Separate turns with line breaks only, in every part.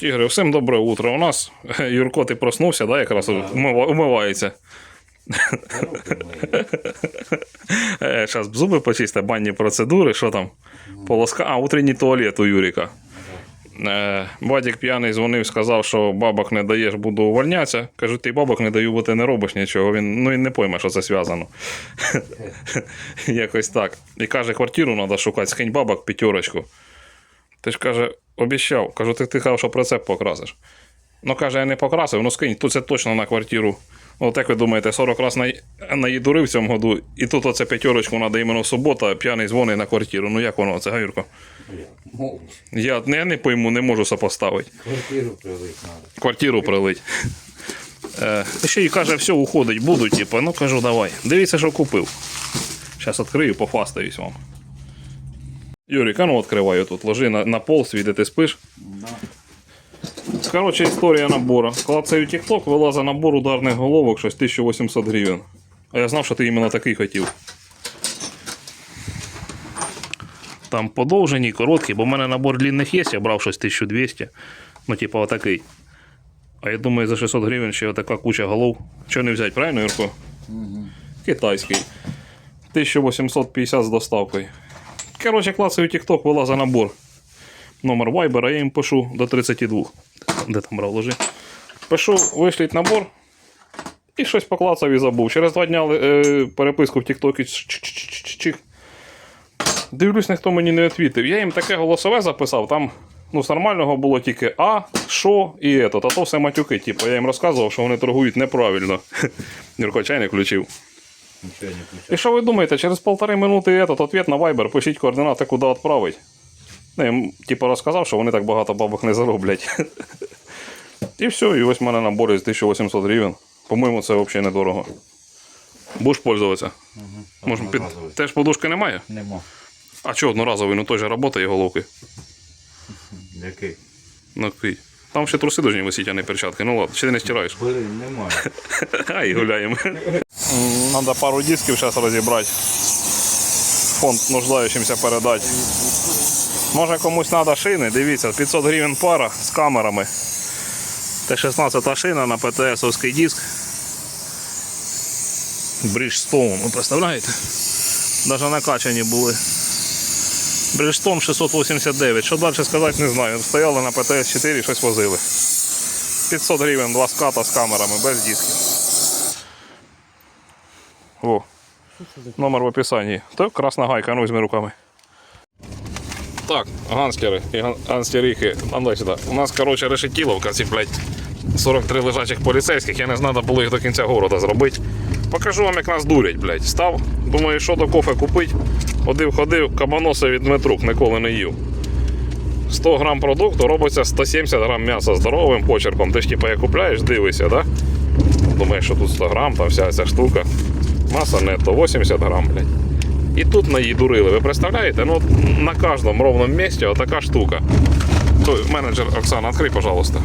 Тігри, всім добре утро. У нас Юрко, ти проснувся, да, якраз умива- умивається. Зараз зуби почисти, банні процедури, що там? Полоска. А, утренній туалет у Юріка. Е, Батік п'яний дзвонив, сказав, що бабок не даєш, буду увольнятися. Кажу, ти бабок не даю, бо ти не робиш нічого. Він, ну, він не пойме, що це зв'язано. Якось так. І каже, квартиру треба шукати, скинь бабок п'ятерочку. Ти ж каже, обіцяв. Кажу, ти, ти казав, що прицеп покрасиш. Ну, каже, я не покрасив, ну скинь, тут це точно на квартиру. От як ви думаєте, 40 раз на... наїдурив в цьому году, і тут оце п'ятерочку треба іменно в суботу, а п'яний дзвонить на квартиру. Ну як воно, це?
Мов,
Я, я не пойму, не можу сопоставити.
квартиру прилить надо.
Квартиру прилить. Е, ще й каже, все, уходить, буду, типу. Ну кажу, давай. Дивіться, що купив. Зараз відкрию, пофастаюсь вам. Юрік, а ну відкриваю тут. Ложи на, на пол, світи, ти спиш.
Да.
Коротше, історія набору. Клацаю TikTok, вилазить набор ударних головок, щось 1800 гривень. А я знав, що ти іменно такий хотів. Там подовжені, короткі, бо в мене набор длинних є, я брав щось 1200. Ну, типу, отакий. А я думаю, за 600 гривень ще така куча голов. Чого не взяти, правильно, Юрко?
Угу.
Китайський. 1850 з доставкою. Коротше, клацаю TikTok, вилазить набор. Номер Viber, а я їм пишу до 32. Де там брав ложи? Пишу, вишліть набор. І щось поклацав і забув. Через два дня е, переписку в чик-чик-чик-чик. Дивлюсь, ніхто мені не відвітив. Я їм таке голосове записав, там ну, з нормального було тільки А, що і ето. Та то все матюки. Типу, я їм розказував, що вони торгують неправильно. Юрко чайник включив.
Нічого не включав.
І що ви думаєте, через полтори минути этот ответ на Viber, пишіть координати, куди відправити. Ну, я їм, типу, розказав, що вони так багато бабок не зароблять. І все, і ось в мене набор із 1800 гривень. По-моєму, це взагалі недорого. Будеш пользуватися? Може, під... Теж подушки немає?
Нема.
А чого одноразовий? Ну той же робота і головки.
Який?
Ну, який? Там ще труси должні висіти, а не перчатки. Ну ладно, ще ти не стираєш.
Блин, немає.
Ай, гуляємо. Надо пару дисків зараз розібрати. Фонд нуждаючимся передати. Може комусь треба шини, дивіться, 500 гривень пара з камерами. Т-16 шина на ПТСовський диск. Bridgestone, ви представляєте? Навіть накачані були. Bridgestone 689. Що далі сказати, не знаю. Стояли на ПТС-4, щось возили. 500 гривень, два ската з камерами, без дисків. О. Номер в описанні. То красна гайка, ну візьми руками. Так, ганстери і ган- ганстерихи. Сюди. У нас, коротше, решетіловка, ці, блядь, 43 лежачих поліцейських. Я не знаю, було їх до кінця города зробити. Покажу вам, як нас дурять, блядь. Став, думаю, що до кофе купити. Ходив, ходив, кабаноса від Дмитрук, ніколи не їв. 100 грам продукту робиться 170 грам м'яса здоровим почерком. Ти ж типа як купляєш, дивишся, да? Думаєш, що тут 100 грам, там вся ця штука. Маса нетто 80 грам, блядь. І тут на її дурили. Ви представляєте? Ну, на кожному ровному місці отака штука. Той, менеджер Оксана, відкрий, пожалуйста.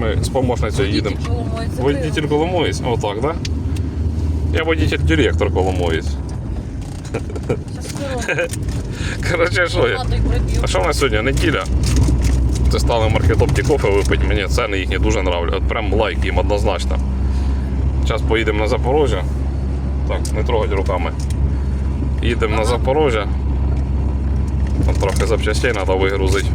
Ми з помощницею їдемо. Водитель Коломоєць? Отак, да? Я водитель-директор Коломоєць. Коротше, що я? А що в нас сьогодні? Неділя. Це стали маркетопті кофе випити. Мені ціни їхні дуже нравляться. От прям лайк їм однозначно. Зараз поїдемо на Запорожжя. Так, не трогать руками. Їдемо на Запорожжя. Там трохи запчастей треба вигрузити.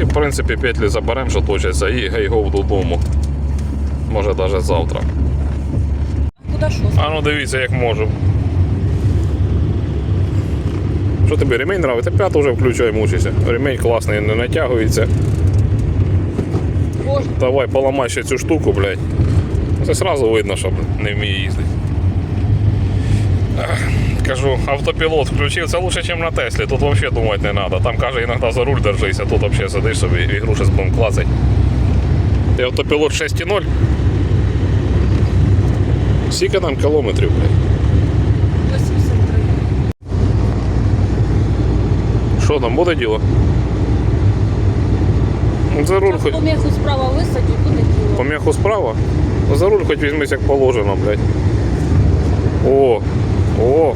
І в принципі петлі заберемо, що точаться, і гей-гоу додому. Може навіть завтра.
Куда що?
А ну дивіться, як можу. Що тобі ремень нравиться? П'яту вже включай, мучайся. Ремень класний, не натягується.
Боже,
Давай поламай ще цю штуку, блядь. Це одразу видно, що не вміє їздити. Кажу, автопілот включив, це лучше, ніж на Теслі. Тут взагалі думати не треба. Там каже, іноді за руль держися, тут взагалі сидиш собі і ігруші з будемо клацати. Ти автопілот 6.0. Скільки там кілометрів, блядь?
83.
Що там буде діло? Ну, За руль хоч.
Помеху справа висадю, буде діло.
Помеху справа? Ну, За руль хоч візьмись як положено, блядь. О, о,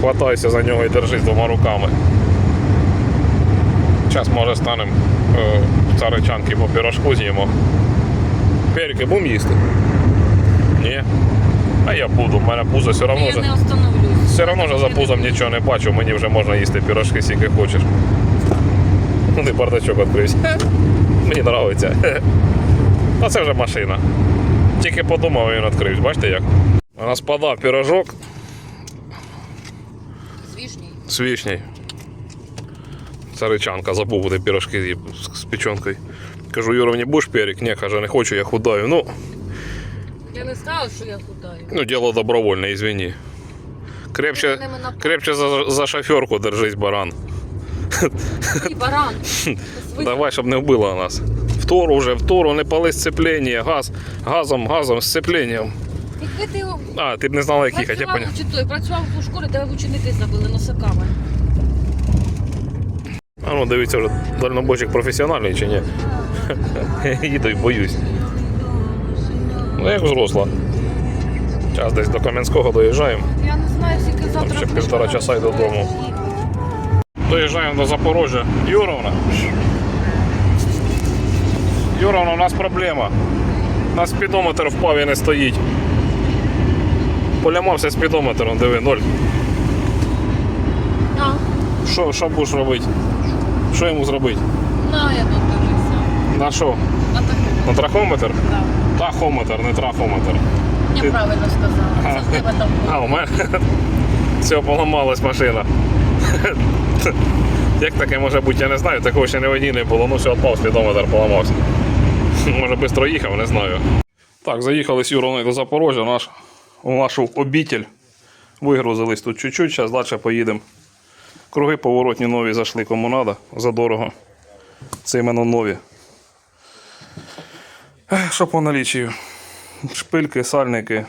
хватайся за нього і держись двома руками. Зараз може станемо е, царичанки по пірожку з'їмо. Перки будемо їсти? Ні. А я буду, в мене пузо все одно.
Я
вже-
не остановлюсь.
Все одно ж за пузом нічого не бачу, мені вже можна їсти пірожки, скільки хочеш. Ну, ти бардачок відкрився. Мені подобається. А це вже машина. Тільки подумав, він відкрився. Бачите як? У нас подав пірожок
З вішній.
з вишнею. Царичанка, забув буде пірожки з, печенкою. Кажу, Юра, мені будеш перек? Ні, каже, не хочу, я худаю. Ну,
Я не сказала, що я худаю.
ну діло добровольне, извини. Крепче, крепче за, за шоферку держись, баран.
Ти баран.
Давай, щоб не вбила нас. Втору вже, втору, не пали сцеплення, газ, газом, газом, сцепленням.
Якби ти
А, ти б не знала, як їхати, я
працював
поняв.
чи той, працював у школі, тебе ученики забили носаками.
А ну дивіться вже, дальнобойщик професіональний чи ні? Їду і боюсь. Ну, як взросла. Зараз десь до Кам'янського доїжджаємо.
Я не знаю, скільки завтра.
ще півтора часа й додому. Доїжджаємо до Запорожжя. Юровна. Юровна, у нас проблема. У нас спідометр впав і не стоїть. Полямався спідометром, диви, ноль.
А,
Що, що будеш робити? Що йому зробити?
на, я тут дивлюся.
На що?
На таку.
На трахометр?
Да.
Тахометр, не трахометр.
Неправильно сказала. Це в тебе там
А, у мене все поламалась машина. Як таке може бути, я не знаю. Такого ще не в одній не було. Ну все, відпав спідометр, поламався. Може швидко їхав, не знаю. Так, заїхали з Юроною до Запорожжя, наш, у нашу обітель. Вигрузились тут чуть-чуть, зараз далі поїдемо. Круги поворотні нові зайшли, кому треба, задорого. Це іменно нові. Що по налічію? Шпильки, сальники,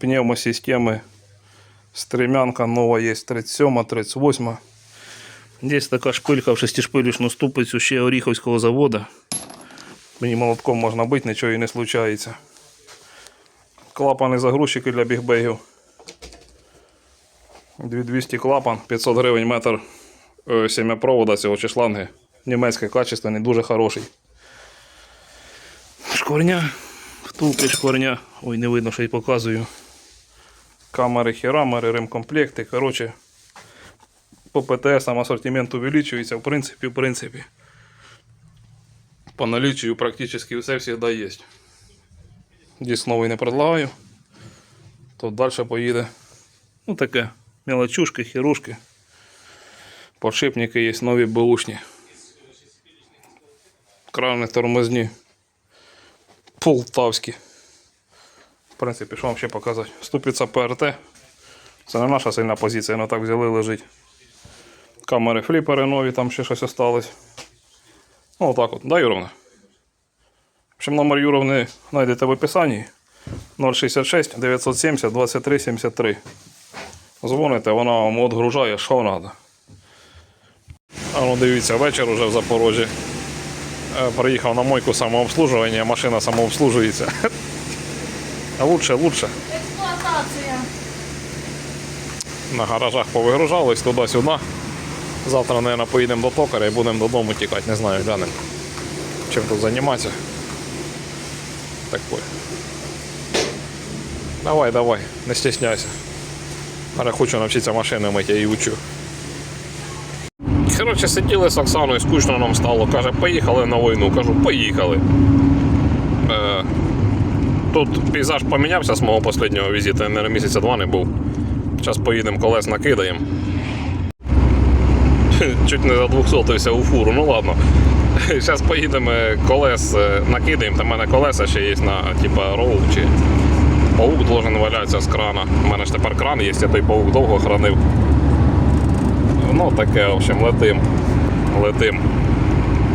пневмосистемы. Стремянка нова є 37, 38. Є така шпилька в шестишпилічну ступицю ще Оріховського заводу. Мені молотком можна бити, нічого і не случається. Клапани загрузчики для бігбегів. 2200 клапан, 500 гривень метр е, сім'япровода цього чи шланги. Німецьке качественний, дуже хороший. Шкорня. Втулки шкорня. Ой, не видно, що й показую. Камери, херамери, ремкомплекти. Коротше, по ПТСам асортимент увеличується. В принципі, в принципі. По наличию практически все всегда є. Десь новий не предлагаю. То далі поїде. Ну таке. Мелочушки, хірушки. Подшипники є нові беушні. Крани тормозні. Полтавські. В принципі, що вам ще показати? Ступиця ПРТ. Це не наша сильна позиція, але так взяли лежить. Камери фліпери нові, там ще щось осталось. Ну, отак от. Да, Юровна? В общем, номер Юровни знайдете в описанні. 066 970 23 73. Дзвоните, вона вам відгружає, що треба. А ну дивіться, вечір уже в Запорожжі. Е, Приїхав на мойку самообслужування, машина самообслужується. А лучше, лучше.
Експлуатація.
На гаражах повигружались туди-сюди. Завтра, мабуть, поїдемо до токаря і будемо додому тікати, не знаю, глянемо. Чим тут займатися. Такое. Давай, давай, не стесняйся. Але хочу навчитися машини мити, її учу. Коротше, сиділи з Оксаною, скучно нам стало. Каже, поїхали на війну. Кажу, поїхали. Е, тут пейзаж помінявся з мого останнього візиту, я, місяця два не був. Зараз поїдемо колес накидаємо. Чуть не за 200 у фуру, ну ладно. Зараз поїдемо колес е, накидаємо. Там в мене колеса ще є на типа роу чи паук должен валятися з крана. У мене ж тепер кран є, я той паук довго хранив. Ну таке, в общем, летим. Летим.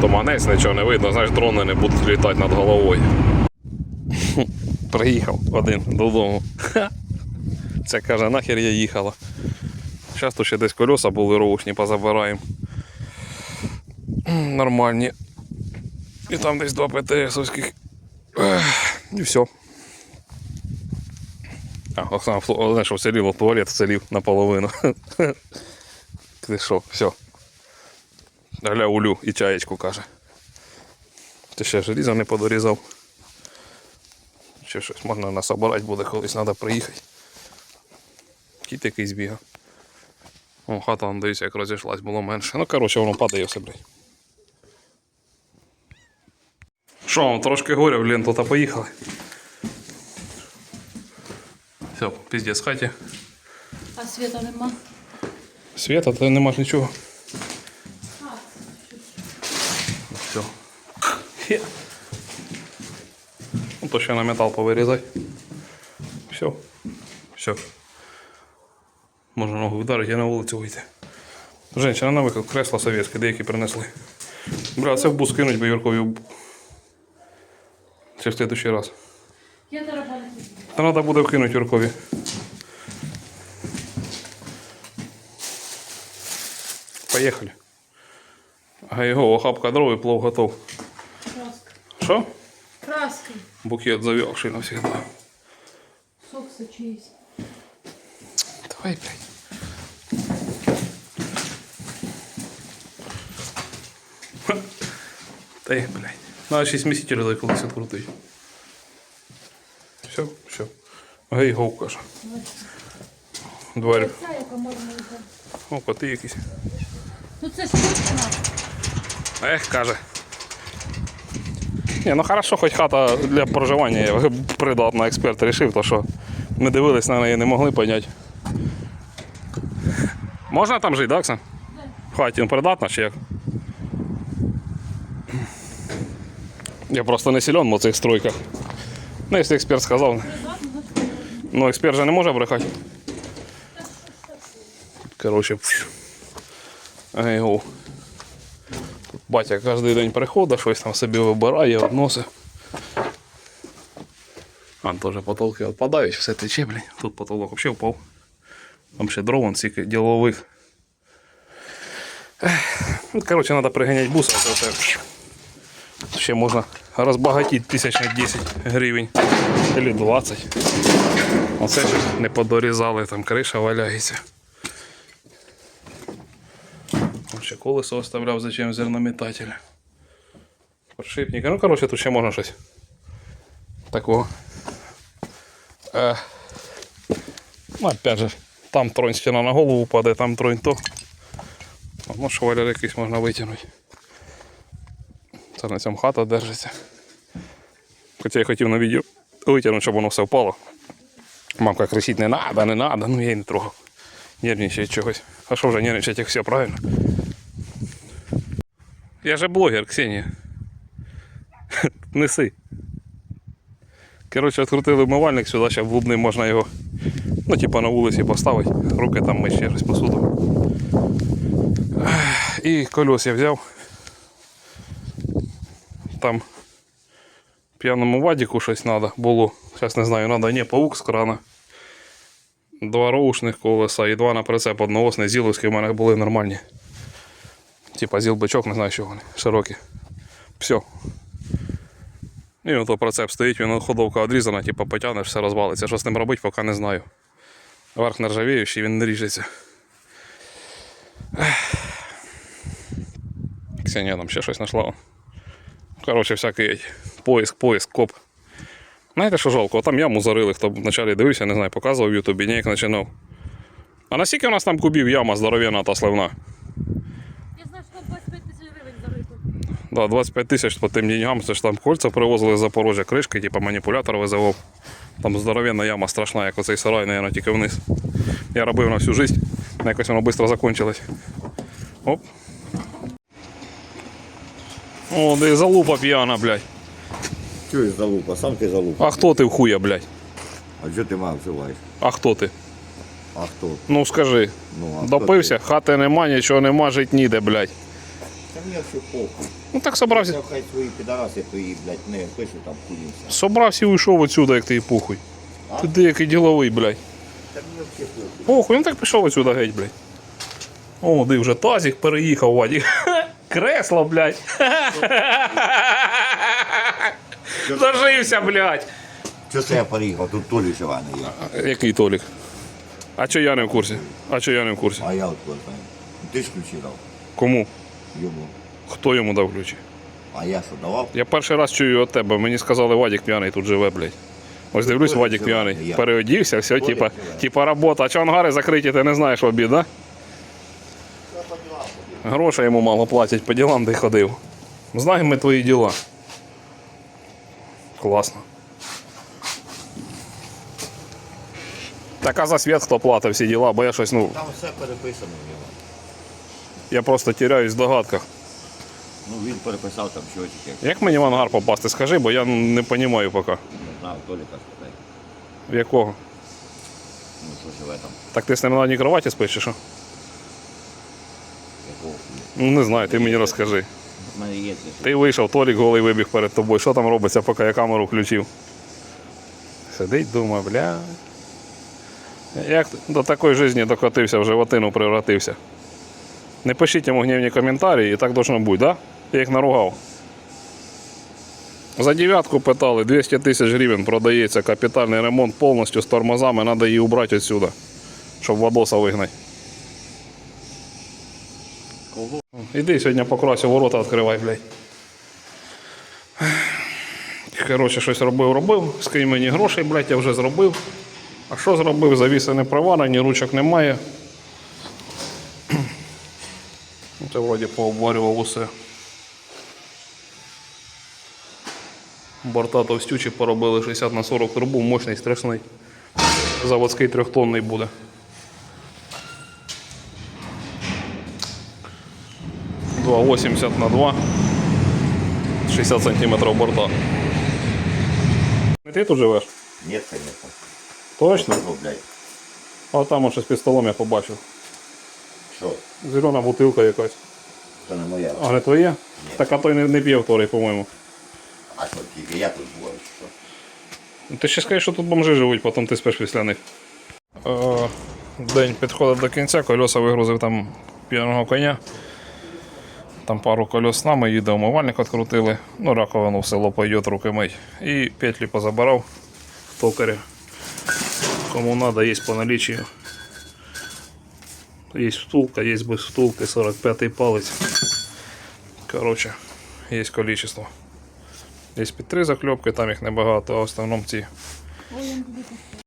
Туманець, нічого не видно, знаєш, дрони не будуть літати над головою. Приїхав один додому. Це каже, нахер я їхала. Зараз ще десь колеса були роушні, позабираємо. Нормальні. І там десь два ПТСовських. І все. А, Оксана, ту- що вселіло в туалет, вселів наполовину. Ти що, все. Гля улю і чаєчку каже. Ти ще желізо не подорізав. Ще щось можна насобирати буде, колись треба приїхати. Кіт якийсь бігав. О, хата, он, дивіться, як розійшлась, було менше. Ну, коротше, воно падає все, блядь. Що, трошки горя ленту та поїхали. Все, піздець хаті.
А світа нема.
Света, то нема ж нічого. Все. Хе. Ну, то ще на метал повирізати. Все. Все. Можна ногу вдарити, я на вулицю вийти. Женщина на виклик, кресла совєтське, деякі принесли. Бля, це в бус кинуть би Юркові. в Це в следующий раз.
Я тарабаню.
Та треба буде вкинути Юркові. Поїхали. А його охапка дров і плов готов.
Краска.
Що?
Краски.
Букет зав'явший навсегда.
Сок сочись.
Давай, блядь. Та й, блядь. Надо ще сміситель дай колись відкрутити. Все, все. Гей, гоу, каже. Двері.
Ця, яка можна йти.
О, коти якісь.
Ну це ж точно.
Ех, каже. Ні, ну хорошо, хоч хата для проживання є. придатна, експерт рішив, то що ми дивились на неї, не могли поняти. Можна там жити, так, Оксан? В хаті придатна чи як? Я просто не силен в цих стройках. Ну, якщо експерт сказав. Ну, експерт же не може брехати. Коротше. пф. Ай, гоу. Батя кожен день приходить, щось там собі вибирає, відносить. А, теж потолки відпадають, все тече, блін. Тут потолок взагалі впав. Там ще дров, стільки ділових. Ну, коротше, треба приганяти буса, це все. Ще можна розбагатіти тисяч на 10 гривень. Або 20. Оце ще не подорізали, там криша валяється. Там ще колесо оставляв зачем зернометателя. Подшипники. Ну, коротше, тут ще можна щось такого. Е, ну, опять же, там тронь стіна на голову падає, там тронь то. Ну, швалер якийсь можна витягнути. Це на цьому хата держиться. Хоча я хотів на відео витягнути, щоб воно все впало. Мамка кричить, не надо, не надо, ну я й не трогав. Нервничає чогось. А що вже нервничати, як все правильно? Я же блогер, Ксенія. Неси. Коротше, відкрутили вмивальник сюди, ще в можна його. Ну, типа на вулиці поставити. Руки там ми ще щось посуду. І колес я взяв. Там п'яному вадіку щось треба було. Зараз не знаю, треба ні, паук з крана. Два роушних колеса і два на прицеп одноосний зіловські в мене були нормальні. Типа зіл бичок, не знаю, що вони. Широкі. Все. І ото прицеп стоїть, він ходовка відрізана, типа потягнеш, все розвалиться. Що з ним робити, поки не знаю. Верх нержавіючий, він не ріжеться. Ксенія там ще щось знайшла. Коротше, всякий поиск, поиск, коп. Знаєте, що жалко? Там яму зарили, хто вначалі дивився, не знаю, показував в Ютубі, ніяк починав. А наскільки у нас там кубів яма здоров'яна та сливна?
Я знаю, що 25 тисяч гривень зарито.
Да, 25 тисяч по тим деньгам, це ж там кольця привозили з Запорожжя, кришки, типу маніпулятор визивав. Там здоровенна яма страшна, як оцей сарай, наверное, тільки вниз. Я робив на всю життя, але якось воно швидко закончилось. Оп. О, де залупа п'яна, блядь.
Чуєш залупа, сам ти залупа.
А хто ти в хуя, блядь?
А що ти мав вживаєш?
А хто ти?
А хто?
Ну скажи.
Ну, а хто
Допився, хати нема, нічого нема, жить ніде, блядь.
Та мені все похуй.
Ну так собрався.
Я хай свої підараси твої, блядь, не пишу там курівся.
Собрався і уйшов отсюда, як ти і похуй. Ти деякий діловий, блядь.
Та мені все похуй.
Похуй, ну так пішов отсюда геть, блядь. О, ти вже тазик переїхав, Вадік. Кресло, блядь. Дожився, блядь.
Що це я переїхав? Тут Толі жива не є.
Який Толік? А чо я не в курсі? А чо я не в курсі?
А я от знаю. Ти ж ключі дав.
Кому?
Йому.
Хто йому дав ключі?
А я що давав?
Я перший раз чую від тебе. Мені сказали, Вадік п'яний тут живе, блядь. Ось дивлюсь, Вадік п'яний. Переодівся, все, типа, типа робота. А чого ангари закриті, ти не знаєш обід, да? Грошей йому мало платять, по ділам ти ходив. Знаємо ми твої діла. Класно. Так а за світ хто платить всі діла, бо я щось, ну,
Там все переписано в нього.
Я просто тіряюсь в догадках.
Ну він переписав там щочики.
Як мені в ангар попасти, скажи, бо я не розумію поки.
Не знаю, Толіка спитай.
В якого?
Ну що живе там,
Так ти з ним на одній кроваті спиш чи що?
якого хуя.
Ну не знаю, ти мені розкажи.
В мене є це.
Ти вийшов, Толік голий вибіг перед тобою. Що там робиться, поки я камеру включив? Сидить, думає, бля. Як до такої житті докотився, в животину превратився. Не пишіть йому гнівні коментарі, і так должно бути, да? Я їх наругав. За дев'ятку питали, 200 тисяч гривень продається капітальний ремонт повністю з тормозами, треба її убрати відсюди, щоб Вадоса вигнати. Іди сьогодні покрасю ворота відкривай, блядь. Коротше, щось робив, робив. Скинь мені грошей, блядь, я вже зробив. А що зробив? Завіси не приварені, ручок немає. Це вроді пообварював усе. Борта товстючі поробили 60 на 40 трубу, мощний, страшний. Заводський трьохтонний буде. Два 80 на 2. 60 сантиметрів борта. Не ти тут живеш?
Ні, звісно.
Точно?
Ну.
А там ось з пістолом я побачив. Зелена бутилка якась.
Це не моя.
А не твоє? Так а той не, не п'є вторий, по-моєму.
А що, тільки я тут був, чи що?
Ну, Ти ще скажеш, що тут бомжи живуть, потім ти спиш після них. Е, день підходить до кінця, кольоса вигрузив там п'яного коня. Там пару колес з нами, їде умивальник відкрутили, ну раковину в село пойдет, руки мить. І петлі позабирав токаря. Кому треба, є по налічію. Є втулка, є без втулки, 45-й палець. Коротше, є количество. Є під три закльопки, там їх небагато, а в основному ці